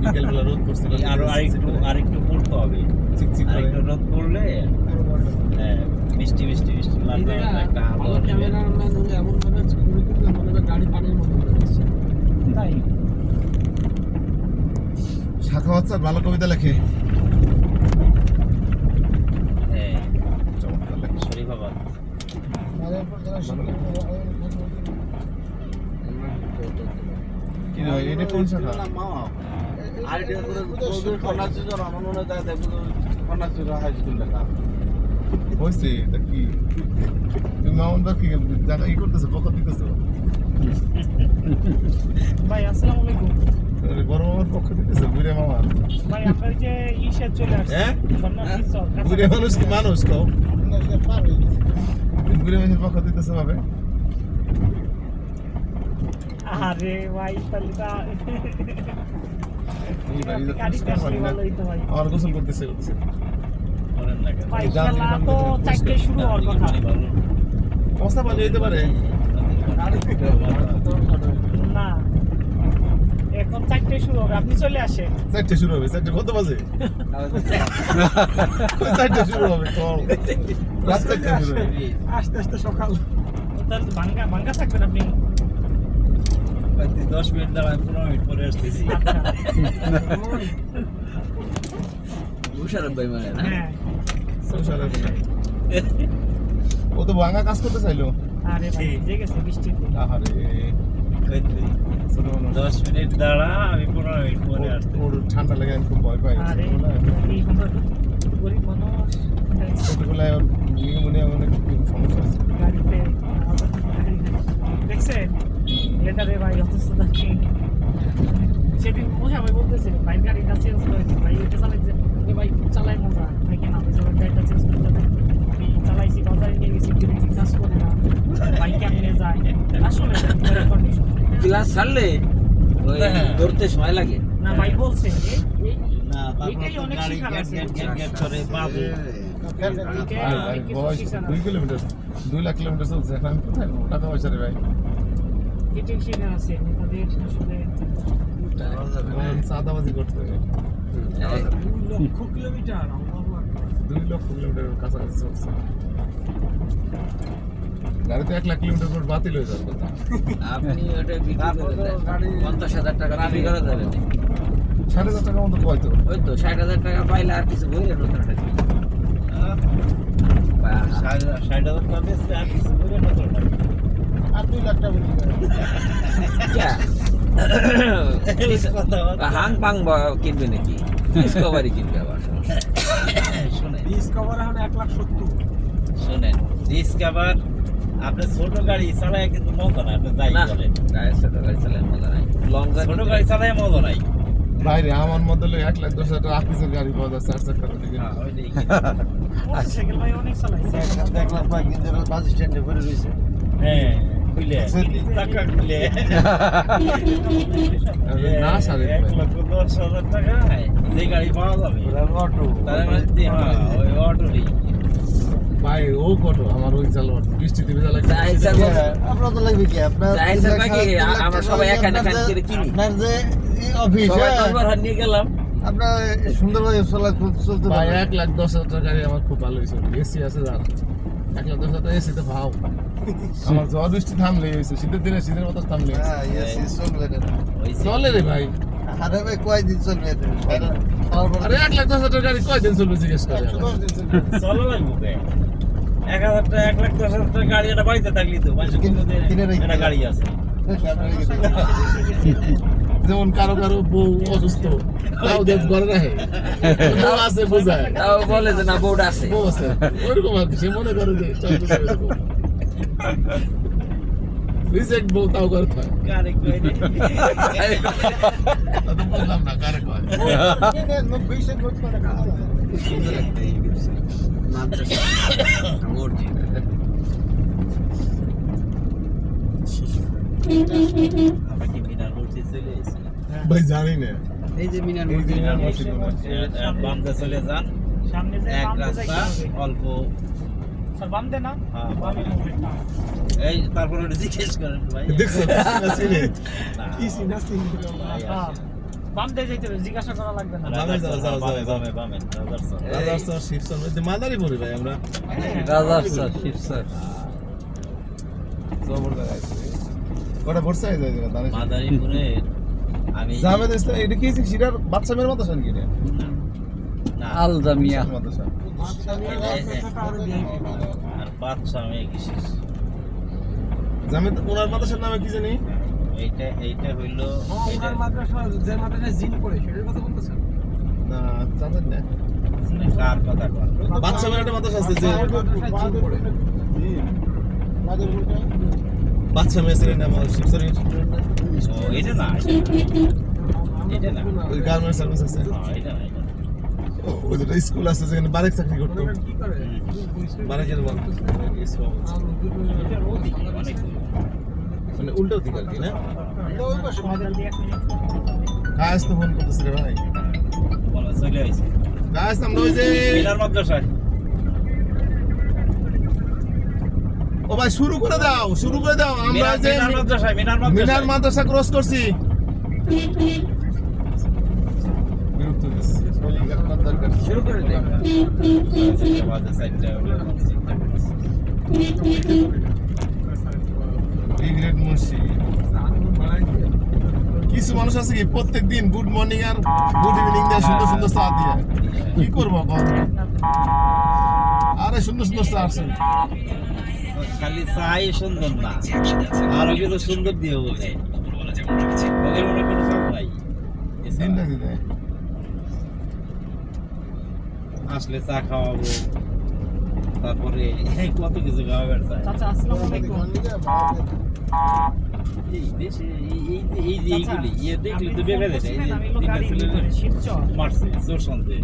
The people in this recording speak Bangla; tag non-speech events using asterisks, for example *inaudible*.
বিকেল রোদ করছিল আরও আরেকটু আরেকটু পড়তে হবে। আরেকটু রোদ পড়লে হ্যাঁ, মিষ্টি মিষ্টি তাই। শাখা বাচ্চার ভালো কবিতা লেখে। হ্যাঁ চমৎকার লেখে। এটা কোন শাখা হয়েছে এটা কি তুমি মামুন দা কি জায়গা ই করতেছো বকা দিতেছো ভাই আসসালামু আলাইকুম বড় মামার পক্ষ দিতেছো বুড়ে মামার ভাই আপনার যে ইসে চলে আসছে হ্যাঁ? বুড়ে মানুষ কি মানুষ কও বুড়ে মানুষের পক্ষ দিতেছো ভাবে আরে ভাই তাহলে তা গোসল করতেছে করতেছে? ভাই খেলা চারটে শুরু হওয়ার কথা। অবস্থা ভালো হইতে পারে। না। এখন চারটে শুরু হবে আপনি চলে আসেন। চারটে শুরু হবে চারটে কত বাজে? চারটে শুরু হবে রাত চারটে শুরু হবে। আস্তে আস্তে সকাল। তাহলে তো ভাঙ্গা ভাঙ্গা থাকবেন আপনি? হয়তো দশ মিনিট দাঁড়ায় পনেরো মিনিট পরে আসতেছি মুশারফ ভাই মানে না? হ্যাঁ। ও তো ভাঙা কাজ করতে চাইলো? আরে ভাই যে গেছে বৃষ্টিতে মানুষ। দশ মিনিট দাঁড়া আমি পনেরো মিনিট পরে আসতে ওর ঠান্ডা লেগে আমি খুব ভয় পাই আরে গরিব মানুষ। ছোটবেলায় ওর নিউমোনিয়া অনেক সমস্যা আছে গাড়িতে লেটারে ভাই অসুস্থতা সেদিন মশা ভাই বলতেছে ভাই গাড়িটা চেঞ্জ করে ভাই এটা চালাইছে ভাই চালাই মজা ভাই কেন? আমি যখন গাড়িটা চেঞ্জ করতে আমি চালাইছি বাজারে নিয়ে গেছি কিন্তু কাজ করে না। ভাই কেমনে যায়? আসলে ক্লাস ছাড়লে ওই হ্যাঁ। ধরতে সময় লাগে। না ভাই বলছে যে এই না তারপরে এটাই অনেক গ্যাট আছে, বাবু। দুই। কিলোমিটার দুই লাখ কিলোমিটার চলছে। এখন আমি কোথায়? টাকা পয়সা রে ভাই। শিখার আছে নেতাদের আসলে এখন চাঁদাবাজি করতে হবে। লক্ষ কিলোমিটার দুই লক্ষ কাছাকাছি চলছে। গাড়িতে এক লাখ কিলোমিটার পর বাতিল হয়ে যাওয়ার কথা আপনি ওটা বিক্রি করে দেন। পঞ্চাশ হাজার টাকা বিক্রি করা যাবে না। সাড়ে চার টাকা মতো কয় ওই তো ষাট হাজার টাকা পাইলে আর কিছু বই নতুন একটা। ষাট ষাট হাজার টাকা আর কিছু ওটা। আর দুই লাখ টাকা কথা হাং পাং কিনবে নাকি? ডিসকভারি কিনবে আবার শোনেন। ডিসকভার এখন এক লাখ সত্তর। শোনেন ডিসকাভার আপনি ছোট গাড়ি চালায় কিন্তু মজা নাই আপনি যাই না বলেন। গাড়ি ছোট গাড়ি চালায় মজা নাই। লং ছোট গাড়ি চালায় মজা নাই। বাইরে আমার মধ্যে হলো এক লাখ দশ হাজার টাকা আকিসের গাড়ি পাওয়া যায় চার হ্যাঁ, ভাই অনেক চালাইছে দেখলাম ভাই কিন্তু বাস স্ট্যান্ডে পড়ে রয়েছে। হ্যাঁ। খুলে চাকা খুলে না সারে এক লক্ষ দশ হাজার টাকায় যে গাড়ি পাওয়া যাবে অটো তার মধ্যে হ্যাঁ ওই অটোরই ভাই ও কত আমার ওই চালো বৃষ্টিতে ভেজা লাগে আপনার তো লাগবে কি আমরা সবাই করে কিনি। যে অফিস সবাই নিয়ে গেলাম সুন্দরভাবে চলা চলতে ভাই এক লাখ দশ হাজার টাকা আমার খুব ভালো হয়েছে এসি আছে যার এক লাখ দশ হাজার টাকা ভাও। *laughs* আমার ঝড় বৃষ্টি থামলে হয়েছে শীতের দিনে শীতের মতো থামলে হ্যাঁ এসি চলে রে ভাই। আরে ভাই কয়দিন চলবে আরে এক লাখ দশ হাজার গাড়ি কয়দিন চলবে জিজ্ঞেস করে। চলো লাগবো এক হাজার টাকা এক লাখ দশ হাজার টাকা গাড়ি একটা বাড়িতে থাকলি তো কিনে- গাড়ি আছে। *laughs* যেমন কারও কারও বউ অসুস্থ তাও দেখ ঘরে রাখে বউ আছে বোঝায় তাও বলে যে না বোর্ড আছে বউ আছে ওইরকম আর সে মনে করে যে রিজেক্ট বউ তাও করে বললাম না। মাদ্রাসা। মসজিদ। আমরা কি মিনার মসজিদ চলে এসেছি ভাই জানি না। এই যে মিনার মসজিদ। চলে যান। সামনে যে এক রাস্তা অল্প। স্যার বাম দে না? হ্যাঁ, বামে মুভমেন্ট এই তারপরে ওটা জিজ্ঞেস করেন ভাই। দেখছ? না, ভাই ভাই হ্যাঁ আছে। বাম দিয়ে যেতে হবে জিজ্ঞাসা করা লাগবে না। যাবে, যাও, যাও, যাও, বামে মধ্যে ভাই আমরা। কটা ভরসা হয়ে যায় দাঁড়িয়ে। মাদারীপুরের আমি জাভেদ ইসলাম এটা কি সিটার বাচ্চা মেয়ের মাদ্রাসা নাকি এটা? আল জামিয়া মাদ্রাসা। আর বাচ্চা মেয়ে জাভেদ ওনার মাদ্রাসার নামে কি জানি? এইটা এইটা হইল এইটা না জানেন না। কার কথা বাচ্চা মাদ্রাসা আছে যে বাচ্চা মেয়ে ও এটা না এটা না ওই গার্মেন্টস সার্ভিস আছে হ্যাঁ, এটা না ওই যেটা স্কুল আছে যেখানে বারেক চাকরি করতো। বারেকের। মানে উল্টো দিক আর কি না কাজ তো ফোন করতেছে রে ভাই কাজ আমরা ওই যে মাদ্রাসায়। ও ভাই শুরু করে দাও শুরু করে দাও। আমরা যে মিনার মাদ্রাসা ক্রস করছি। শুরু করে কিছু মানুষ আছে কি প্রত্যেক দিন গুড মর্নিং আর গুড ইভিনিং দেয় সুন্দর সুন্দর চা দিয়ে। কি করব আরে সুন্দর সুন্দর চা আছে। খালি চাই সুন্দর না। আরও কিছু সুন্দর দিয়ে বোঝায়। ওদের মনে কোনো কাজ নাই। আসলে চা খাওয়াবো তারপরে কত কিছু খাওয়াবার চাচা আসসালামু আলাইকুম। এই দেশে এই- এই যে- এইগুলি ইয়ে দেখলে তো বেকার মারছে জোর সন্দেহ।